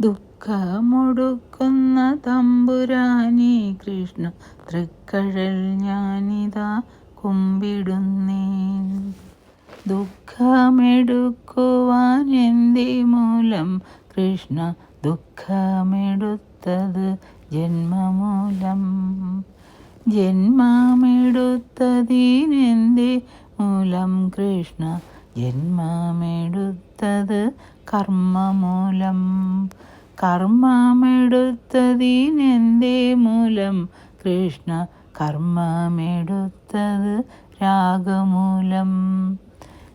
ദുഃഖമൊടുക്കുന്ന തമ്പുരാനി കൃഷ്ണ തൃക്കഴൽ ഞാനിതാ കുമ്പിടുന്നേ ദുഃഖമെടുക്കുവാൻ എന്തി മൂലം കൃഷ്ണ ദുഃഖമെടുത്തത് ജന്മമൂലം. ജന്മമെടുത്തതിനെന്തി മൂലം കൃഷ്ണ ജന്മമെടുത്തത് കർമ്മമൂലം. കർമ്മമെടുത്തതിനെന്തേ മൂലം? കൃഷ്ണ കർമ്മമെടുത്തത് രാഗമൂലം.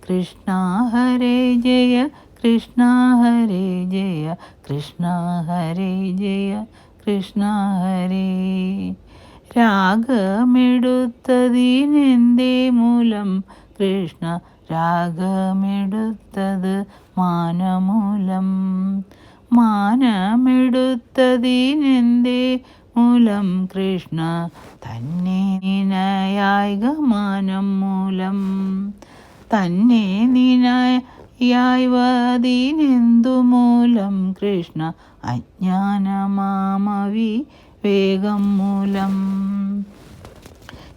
കൃഷ്ണ ഹരേ ജയ കൃഷ്ണ ഹരേ ജയ കൃഷ്ണ ഹരേ ജയ കൃഷ്ണ ഹരേ. രാഗമെടുത്തതിനെന്തേ മൂലം? കൃഷ്ണ രാഗമെടുത്തത് മാനമൂലം. മാനമെടുത്തതിനെന്തേ മൂലം? കൃഷ്ണ തന്നെ നിനയായിക മാനം മൂലം. തന്നെ നിനയായവതിനെന്തു മൂലം? കൃഷ്ണ അജ്ഞാനമാമവി വേഗം മൂലം.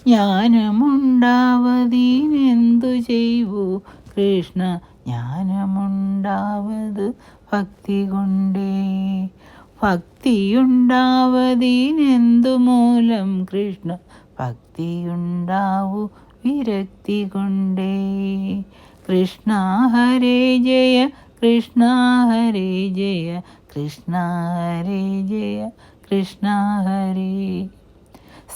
ജ്ഞാനമുണ്ടാവതിനെന്തു ചെയ്യൂ കൃഷ്ണ ജ്ഞാനമുണ്ടാവത് ഭക്തി കൊണ്ടേ. ഭക്തിയുണ്ടാവതിനെന്തു മൂലം കൃഷ്ണ ഭക്തിയുണ്ടാവൂ വിരക്തി കൊണ്ടേ? കൃഷ്ണ ഹരേ ജയ കൃഷ്ണ ഹരേ ജയ കൃഷ്ണ ഹരേ ജയ കൃഷ്ണ ഹരേ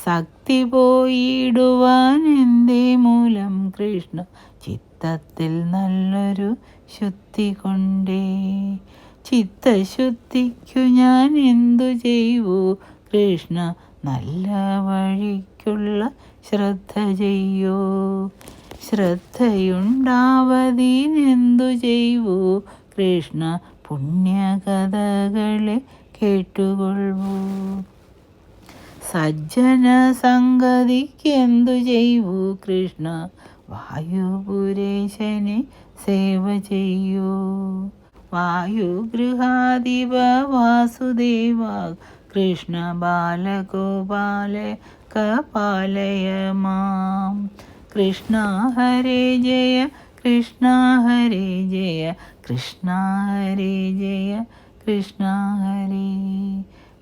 ശക്തി പോയിടുവാൻ എന്റെ മൂലം കൃഷ്ണ? ചിത്തത്തിൽ നല്ലൊരു ശുദ്ധി കൊണ്ടേ. ചിത്തശുദ്ധിക്കു ഞാൻ എന്തു ചെയ്യൂ കൃഷ്ണ നല്ല വഴിക്കുള്ള ശ്രദ്ധ ചെയ്യൂ. ശ്രദ്ധയുണ്ടാവതിനെന്തു ചെയ്യൂ കൃഷ്ണ പുണ്യകഥകളെ കേട്ടുകൊള്ളൂ. സജ്ജന സംഗതിക്ക് എന്തു ചെയ്യൂ കൃഷ്ണ? വായുപുരേശനെ സേവ ചെയ്യൂ. വായുഗൃഹാധിപ വാസുദേവ കൃഷ്ണ ബാലഗോപാല കപാലയ മാം കൃഷ്ണ ഹരേ ജയ കൃഷ്ണ ഹരേ ജയ കൃഷ്ണ ഹരേ ജയ കൃഷ്ണ ഹരേ